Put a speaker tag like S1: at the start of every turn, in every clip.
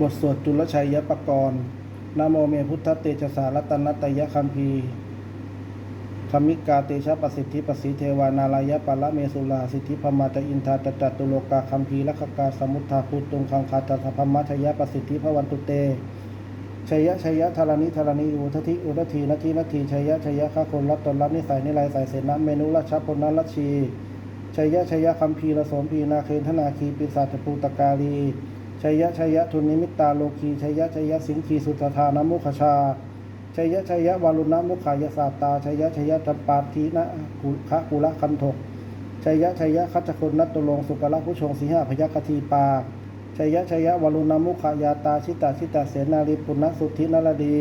S1: บทสวดจุลชัยยปกรณ์นโมเมพุทธเตชะสารัตนัตยคัมภีธรรมิกาเตชะประสิทธิประสิเทวา นารายะปะละเมสุลาสิทธิพมาตอินทาตจัตตุโลกาคัมภีร์ลักขกาสมุทธาภูตุงคังคาตถพมัชยะประสิทธิพวันตุเตชยยะชยยะธารณิธารณีอุทธิอุทธีนาทีนาทีชยยะชยยะข้าคนรับตนรับนิสัยนิไรใส่เสนาเมนุราชพลนรัชชีชยยะชยยะคัมภีร์ละโสมพีนาเคนธนาคีปิศาจภูตกาลี ชัยยะชัยยะทุนนิมิตตาโลคีชัยยะชัยยะสิงคีสุทธานมุขชาชัยยะชัยยะวารุณมุขายสาตาชัยยะชัยยะจัปปาทีนะกุขะกุละคันถกชัยยะชัยยะคัจจคนนัตตุลงสุกละผู้ชงสีหพยัคทีปาชัยยะชัยยะวรุณมุขายาตาชิตาชิตาเสนาริปุณสุทธินรดี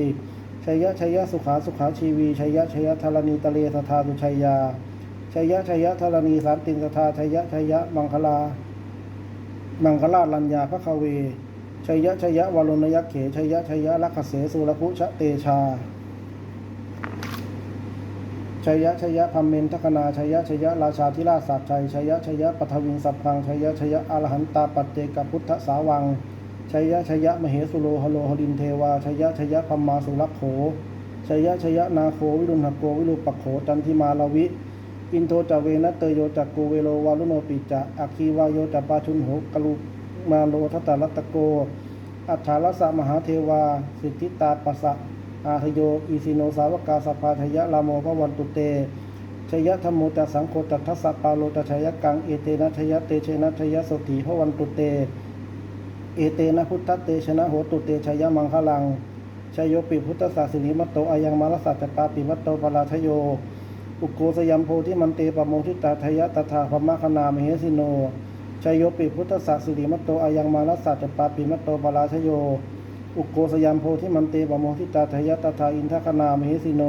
S1: ชัยยะชัยยะสุขาสุขาชีวีชัยยะชัยยะธรณีตะเลสทาสุชัยยาชัยยะชัยยะธรณีสารติงสทาชัยยะชัยยะมังคลา มังคลาลัญญาพระคเวชัยยะชัยยะวรุณยักเขชัยยะชัยยะลักขเสสุรพุชะเตชาชัยยะชัยยะพัมเมนทคนาชัยยะชัยยะราชาธิราชสัจชัยชัยยะชัยยะปทวิงสัพพังชัยยะชัยยะอรหันตาปัจเจกพุทธสาวังชัยยะชัยยะมเหสุโลหโลหลินเทวาชัยยะชัยยะพัมมาสุรักโขชัยยะชัยยะนาโควิรุณหโกวิรุปโขจันทิมาลาวิ อินโทจเวนะเตโยจักกูเวโลวาลุโนปิจะอัคคีวายโยจัปาชุนโหกลุมาโลทัตตารัตโก อัฏฐาลสะมหาเทวา สิทธิตาปัสสะอาทโยอิสิโนสาวกาสภาทยะลาโมพระวันตุเตชยธรรมโมจัสสังโฆจัทัสสะปาโลจัชยกังเอเตนะชยเตชนะชยสติพระวันตุเต เอเตนะพุทธเตชนะโหตุเตชยมังคลังชยโยปิพุทธศาสินิมัตโตอายังมารสัจจปาปิมัตโตปราชโย อุโกสยัมโพธิมันเตปโมทิตาทยะตถาพมะคณามเหสิโนชยโยปิพุทธศาสิริมัตโตอายังมารสัจจปาปิมัตโตปราชโย อุโกสยัมโพธิมันเตปโมทิตาทยะตถาอินทคณามเหสิโน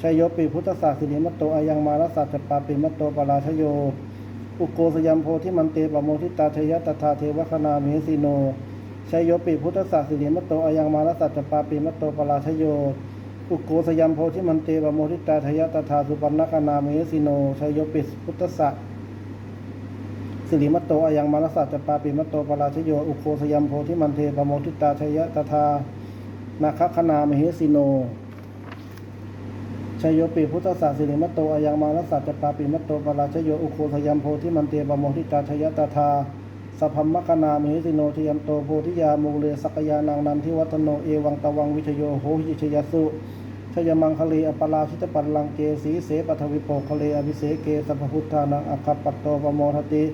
S1: ชัยโยปิพุทธศาสนิมัตโตอายังมาลสัจจปาปิมัตโตปราชโย อุโกสยัมโพธิมันเตปโมทิตาทยะตถาเทวคณาเมสิโนชัยโยปิพุทธศาสนิมัตโตอายังมาลสัจจปาปิมัตโตปราชโย อุโกสยัมโพธิมันเตปโมทิตาทยะตถาสุปันนคณาเมสิโนชยโยปิพุทธศาสิริมัตโตอายังมาลสัจจปาปิมัตโตปราชโยอุโกสยัมโพธิมันเตปโมทิตาเทยะตถานาคคณาเมสิโนชยโยปิพุทธศาสนิมัตโตอายังมาลสัจจปาปิมัตโตปราชโยอุโคทยัมโพธิมันเตปโมทิตาชยตถา สัพพมมคณามิสิโนทยัมโตโพธิยามูเลสักยานังนันทิวัตโนเอวังตวังวิชโยโหหิชยสุชยมังคเลอปราชิตปัลลังเกสีเสปทวิโปคเลอภิเสเกสัพพุทธานังอัคคปัตโตปโมทติ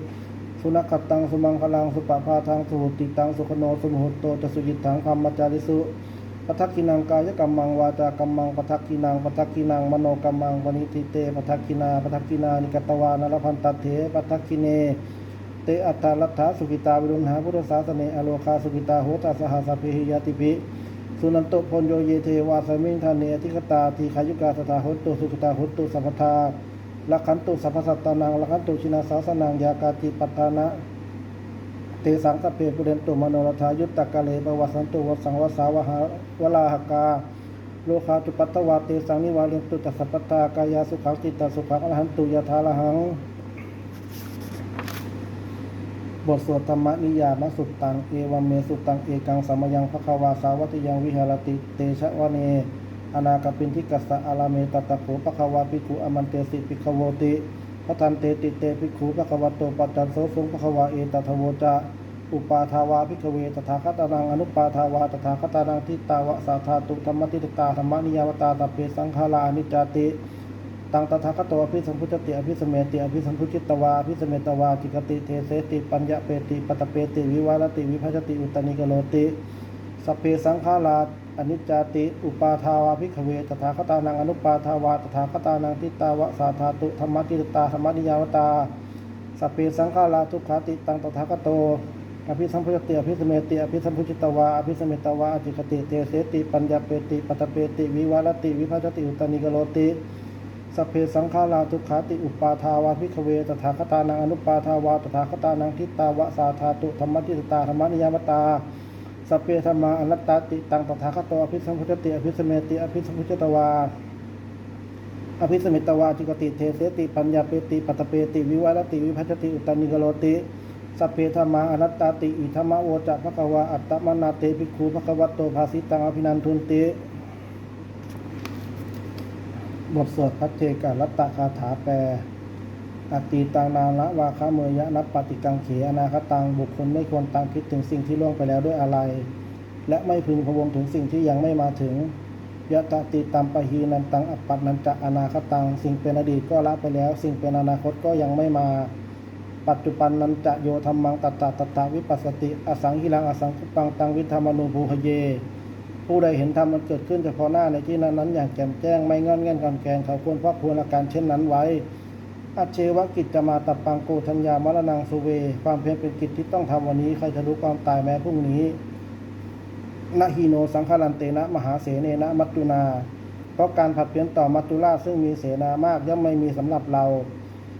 S1: สุนัขตังสุมังคลังสุปปาทางสุหุติตังสุขโนสุมหุตโตจสุจิตังคมมจาริสุปทักขินังกายกรรมังวาจากรรมังปทักขินังปทักขินังมโนกรรมังวนิทิเตปทักขินาปทักขินานิกตวานรพันตเถปทักขิเน เตอัตตาลัทธาสุกิตาวิรุณหาพุทธศาสเนอโลคาสุกิตาโหตัสหาสพเพหิยติภิสุนันโตพญโยเยเทวาสมิงทานเนอธิคตาทีขายุกาสตาโหตุสุขตาโหตุสัพพทาลักขันตุสัพพสัตตานังลักขันตุชินาสาสนังยากาติปัฏฐานะ เตสังสเพปุเรนตุมโนรธายุตตะกะเลปวัสันตุวสังวสาวหาวลาหกาโลคาตุปัตตวาเตสังนิวาเรนตุตัสสะปตตากายาสุขังจิตตสุขังอรหันตุยะทาละหัง บทสวดธรรมนิยามสุตตัง เอวัมเมสุตตัง เอกังสมยังพระควาสาวัตยังวิหารติ เตชะวเน อนาคปินทิกัสสะอาลาเมตตะโขปะควาปิกุอมันเตสิปิขโวติพระทันเตติเตปิขุปะควะโตปัจจันโสสงปะควาเอตทโวจะอุปาทาวาพิกเวตถาคตานังอนุปาทาวาตถาคตานังทิตาวะสาธาตุธรรมติตตาธรรมนิยาวตาตเปสังขารานิจจติ ตังตถาคตโอภิสัมพุจติอภิสมเมติอภิสัมพุจิตวาอภิสมเมตวาติกติเทเสติปัญญาเปติปตเปติวิวารติวิภัชติอุตตนิกโลติสเพสังขาราอนิจจติ อุปาทาวาพิกเวตถาคตานังอนุปาทาวาตถาคตานังทิตาวะสาธาตุธรรมติตาธรรมนิยาวตาสเพสังขาราทุกขาติตังตถาคตโตอภิสัมพุจติอภิสมเมติอภิสัมพุจิตวาอภิสมเมตวาอจิกติเตเสติปัญญาเปติปัตตเปติวิวารติวิภัชติอุตตนิกโลติ สเพสังขาราทุขาติอุปาทาวาพิกเวตถาคตานังอนุปาทาวาตถาคตานังทิตาวะสาธาตุธรรมติตาธรรมนิยามตาสเพธรรมาอนัตตาติตังตถาคตโตอภิสัมพุจติอภิสมเมติอภิสัมพุจิตวาอภิสมิตวาจิกติเทเสติปัญญาเปติปัตเปติวิวารติวิภัชติอุตตนิกโลติสัพเพธรรมาอนัตตาติอิธรรมโวจะภควาอัตตมนาเตภิกขุภควตโตภาสิตังอภินันทุนติ บทสวดพัทเทกาลัตตคาถาแปลอตีตังนานะวาคาเมยะนับปฏิกังเขอนาคตังบุคคลไม่ควรตามคิดถึงสิ่งที่ล่วงไปแล้วด้วยอะไร และไม่พึงพวงถึงสิ่งที่ยังไม่มาถึงยะตติตัมปะหีนันตังอัปปัตนันจะอนาคตัง สิ่งเป็นอดีตก็ละไปแล้ว สิ่งเป็นอนาคตก็ยังไม่มา ปัจจุบันนันจะโยธรรมังตัตตะตตะวิปัสสติ อสังหิรังอสังคุปังตังวิธรรมนูภูหเย ผู้ใดเห็นธรรมมันเกิดขึ้นเฉพาะหน้าในที่นั้นนั้นอย่างแจ่มแจ้งไม่งอนแง่นกำแกงเขาควรพักควรอาการเช่นนั้นไว้อาเชวกิจจะมาตับปังโกธัญญามรณังสุเว ความเพียรเป็นกิจที่ต้องทำวันนี้ ใครจะรู้ความตายแม้พรุ่งนี้นะฮีโนสังฆลันเตนะ มหาเสเนนะมัจจุนา เพราะการผัดเปลี่ยนต่อมัจจุราซึ่งมีเสนามากย่อมไม่มีสำหรับเรา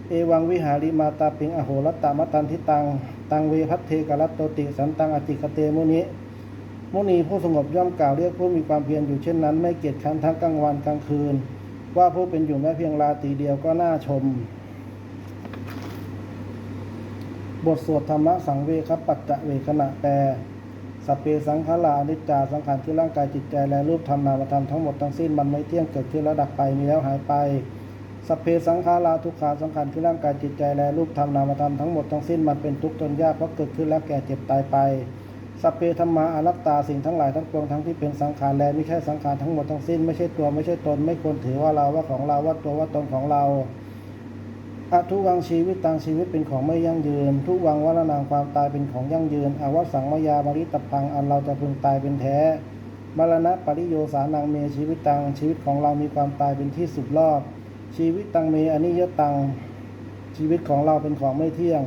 S1: เอวังวิหาริมาตาปิงอโหรัตตามตันทิตัง ตังเวพัทเทกรัตโตติ สันตังอติคเตมุนิ มุนีผู้สงบย่อมกล่าวเรียกผู้มีความเพียรอยู่เช่นนั้น ไม่เกียจคร้านทั้งกลางวันกลางคืน ว่าผู้เป็นอยู่แม้เพียงราตรีเดียวก็น่าชม บทสวดธรรมะสังเวคปัจจะเวขณะแปลสเปสังขารานิจจาสังขารที่ร่างกายจิตใจและรูปธรรมนามธรรมทั้งหมดทั้งสิ้นมันไม่เที่ยงเกิดขึ้นแล้วดับไปมีแล้วหายไปสเพสังขาราทุกขาสังขารที่ร่างกายจิตใจและรูปธรรมนามธรรมทั้งหมดทั้งสิ้นมันเป็นทุกข์จนยากเพราะเกิดขึ้นแล้วแก่เจ็บตายไป สัพเพธรรมาอนัตตาสิ่งทั้งหลายทั้งปวงทั้งที่เป็นสังขารและไม่ใช่สังขารทั้งหมดทั้งสิ้นไม่ใช่ตัวไม่ใช่ตน ไม่ควรถือว่าเราว่าของเราว่าตัวว่าตนของเราอทุวังชีวิตตังชีวิตเป็นของไม่ยั่งยืน ทุวังวัฏนางความตายเป็นของยั่งยืนอาวสังมายามาริตพังอันเราจะพึงตายเป็นแท้มรณะปริโยสานังเมชีวิตตังชีวิตของเรามีความตายเป็นที่สุดรอบ ชีวิตตังเมอนิยตังชีวิตของเราเป็นของไม่เที่ยง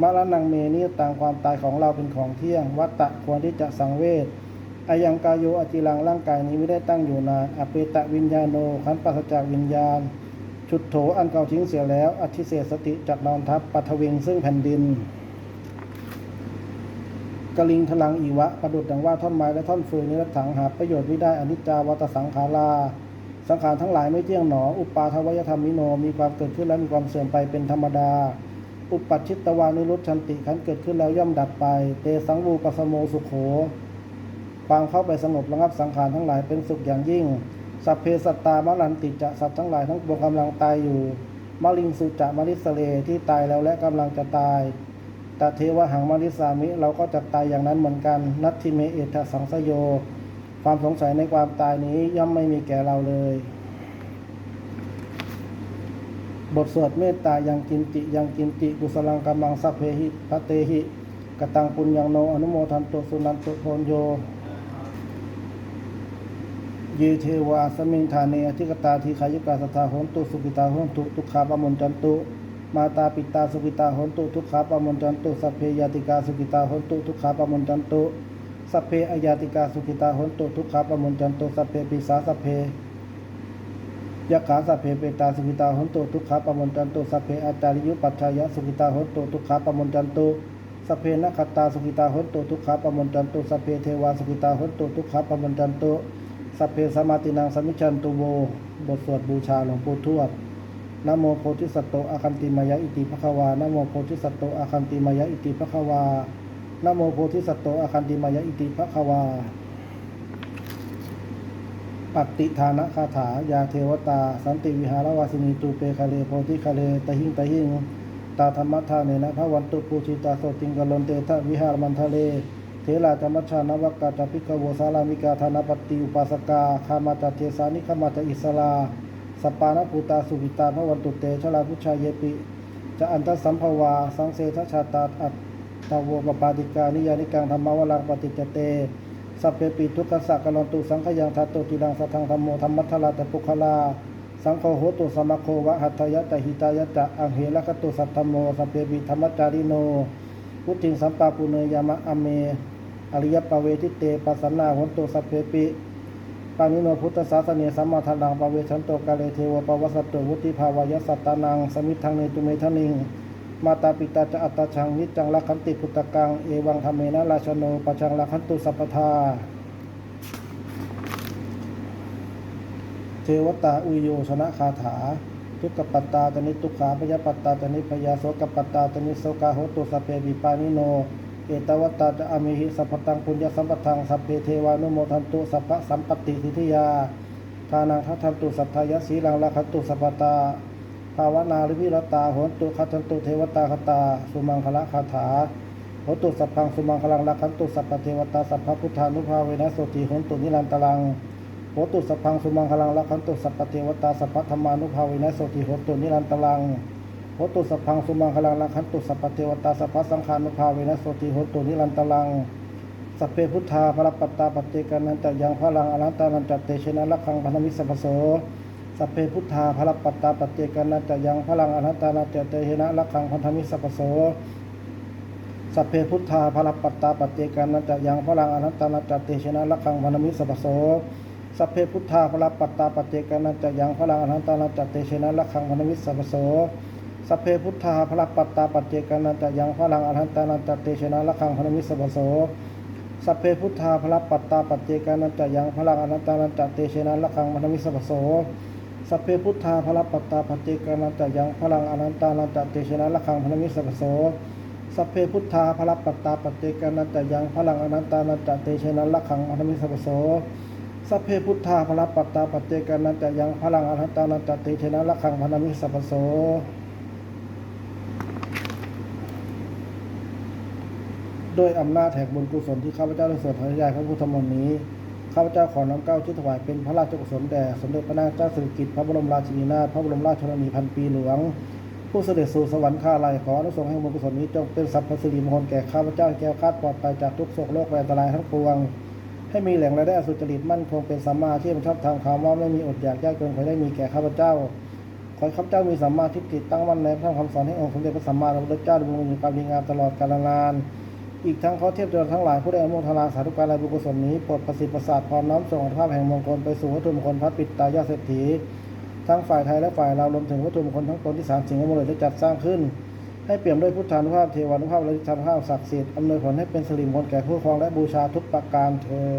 S1: มรณังเมนิยตังความตายของเราเป็นของเที่ยง วัตตะควรที่จะสังเวชอายังกายโยอจิรังร่างกายนี้ไม่ได้ตั้งอยู่นานอเปตะวิญญาโนขันปัสจากวิญญาณ ชุดโถอันเก่าทิ้งเสียแล้ว อธิเศษสติจักนอนทับปัทวิงซึ่งแผ่นดินกลิงทลังอีวะประดุดดังว่าท่อนไม้และท่อนฟืนนิรถังหาประโยชน์ไม่ได้อนิจจาวัตสังขาราสังขารทั้งหลายไม่เที่ยงหนอ อุปาทวยธรรมมิโนมีความเกิดขึ้นและมีความเสื่อมไปเป็นธรรมดา อุปัชชิตวานิรุตชันติขันเกิดขึ้นแล้วย่อมดับไป เตสังวูปสโมสุโข ความเข้าไปสงบระงับสังขารทั้งหลายเป็นสุขอย่างยิ่ง สัพเพสัตตามลันติจะสัตว์ทั้งหลายทั้งปวงกำลังตายอยู่มลิงสุจะมลิสเลที่ตายแล้วและกำลังจะตายตเทวหังมลิสามิเราก็จะตายอย่างนั้นเหมือนกัน นัตทิเมเอทสังสโย ความสงสัยในความตายนี้ย่อมไม่มีแก่เราเลย บทสวดเมตตายังกินติยังกินติกุสลังกำลังสัพเพหิพระเตหิกตังปุญญังโนอนุโมทันตุสุนันตุโทนโยเยเทวาสมิงธาเนอธิกตาทีขายุกาสทาหนตุสุกิตาหนตุทุกขาปมุนจันตุมาตาปิตาสุกิตาหนตุทุกขาปมุนจันตุสัพเพยาติกาสุกิตาหนตุทุกขาปมุนจันตุสัพเพอยาติกาสุกิตาหนตุทุกขาปมุนจันตุสัพเพปิสาสัพเพ ยะขาสัพเพเปตาสุกิตาหนตุทุกขาปมนจันตุสัพเพอาจาริยุปัจชายะสุกิตาหนตุทุกขาปมนจันตุสัพเพนัคตาสุกิตาหนตุทุกขาปมนจันตุสัพเพเทวาสุกิตาหนตุทุกขาปมนจันตุสัพเพสมาตินังสมิชันตุโวบทสวดบูชาหลวงปู่ทวดนโมโพธิสัตโตอาคันติมายะอิติภควานโมโพธิสัตโตอาคันติมายะอิติภควานโมโพธิสัตโตอาคันติมายะอิติภควา ปฏิทานะคาถา ยาเทวตา สันติวิหารวาสินีตูเปคะเลโพธิคะเลตะหิงตะหิงตาธรรมทาเนนะพระวันตุปูชิตาโสติงกลนเตทะวิหารมันทะเล เทลาจมัชชานวักาจพิกโวสารามิกาธนปฏิอุปาสกาคามาจเทสานิคามาจอิสลาสปานภูตาสุวิตาพระวันตุเตชลาพุชาเยปิ จะอันตสัมภวา สังเสทชาตาอัตตาวปปาติกานิยานิกังธรรมวลังปฏิจเต สัพเพปิทุกขสักกลันตุสังขยังทัตโตติดังสัทธังธรรมโมธรรมัทธลาตปุคลา สังโฆโหตุสมะโควะหัตถยะตหิตายะจะอังเหละคตุสัทธมโมสัพเพปิธรรมจาริโน พุทธิงสัมปาปุเนยามะอเม อริยปเวทิเตปัสสนาหนตุสัพเพปิปานิโนพุทธศาสเนสัมมาทันังปเวชันโตกาเลเทวปวัสสตโตวุติภาวายสัตตานังสมิทธังเนตุเมทนิง มาตาปิตาจะอัตตาชังนิจังลักขันติพุตตะกัง เอวังธรรมเมนะราชโนปชังลักขันตุสัพพทา เทวตาอุยโยชนะคาถา ทุกขปัตตาตนิทุกขาพยาปัตตาตนิพยาโสกปัตตาตนิโสกาโหตุสพเพปิปานิโน เอตวัตตาจะอมิหิสัพพตังปุญญสัมปทังสัพเพเทวานุโมทันตุสัพพสัมปติทิทิยาทานังทัตทันตุสัทายสีลังลาคันตุสัพพตา ภาวนาลิวิรตาโหนตุคัตันตุเทวตาคตา สุมังคละคาถาโหตุสัพพังสุมังคลังลักขันตุสัพพเทวตาสัพพพุทธานุภาเวนะโสติโหนตุนิรันตรังโหตุสัพพังสุมังคลังลักขันตุสัพพเทวตาสัพพธรรมานุภาเวนะโสติโหนตุนิรันตรังโหตุสัพพังสุมังคลังลักขันตุสัพพเทวตาสัพพสังฆานุภาเวนะโสติโหนตุนิรันตรังสัพเพพุทธาพระปัตตาปฏิกันันตยังพลังอนันตานันตเตชนะลักขังพันธมิสสพโส สัพเพพุทธาพระปัตตาปฏิกันันตยังพลังอนันตานันตเตชนะลักขังพันธมิสสพโสสัพเพพุทธาพระปัตตาปฏิกันันตยังพลังอนันตานันตเตชนะลักขังพันธมิสสพโสสัพเพพุทธาพระปัตตาปฏิกันันตยังพลังอนันตานันตเตชนะลักขังพันธมิสสพโสสัพเพพุทธาพระปัตตาปฏิกันันตยังพลังอนันตานันตเตชนะลักขังพันธมิสสพโสสัพเพพุทธาพระปัตตาปัจเจกานันจะยังพลังอนันตานันจะเตชนะละคังมันมิสสพโส สัพเพพุทธาพระปัตตาปัจเจกานันจะยังพลังอนันตานันจเตชนะละคังมันมิสสพโสสัพเพพุทธาพระปัตตาปัจเจกานันจะยังพลังอนันตานันจเตชนะละคังมันมิสสพโสสัพเพพุทธาพระปัตตาปัจเจกานันจะยังพลังอนันตานันจเตชนะละคังมันมิสสพโสด้วยอำนาจแห่งบุญกุศลที่ข้าพเจ้าได้สวดพระยายพระพุทธมนต์นี้ ข้าพเจ้าขอน้อมเกล้าที่ถวายเป็นพระราชกุศลแด่สมเด็จพระนางเจ้าสิริกิติ์พระบรมราชินีนาถพระบรมราชชนนีพันปีหลวง ผู้เสด็จสู่สวรรค์ข้าลัยขออนุสงส์แห่งบุญกุศลนี้จงเป็นสัพพสิริมงคลแก่ข้าพเจ้าแก้วคาดปลอดภัยจากทุกโศกโรคและอันตรายทั้งปวง ให้มีแหล่งรายได้สุจริตมั่นคงเป็นสัมมาชีพชอบทางคำว่าไม่มีอดอยากยากจนขอให้ได้มีแก่ข้าพเจ้าขอข้าพเจ้ามีสัมมาทิฏฐิตั้งมั่นในพระธรรมคำสอนให้องค์สมเด็จพระสัมมาสัมพุทธเจ้าดำรงอยู่ความดีงามตลอดกาลนาน อีกทั้งขอเทียบเทียทั้งหลายผู้ได้อนุโมทนาสาธุการลายบุญกุศลนี้โปรดประสิทธิ์ประสาทพรน้อมส่งภาพแห่งมงคลไปสู่วัตถุมงคลพระปิดตายาเศรษฐี ทั้งฝ่ายไทยและฝ่ายเราวรวมถึงวัตถุมงคลทั้งตนที่สามสิ่งอมรดกได้จัดสร้างขึ้น ให้เปี่ยมด้วยพุทธานุภาพเทวานุภาพและทิฏฐานุภาพศักดิ์สิทธิ์อำนวยผลให้เป็นสิริมงคลแก่ผู้ครองและบูชาทุกประการเทอ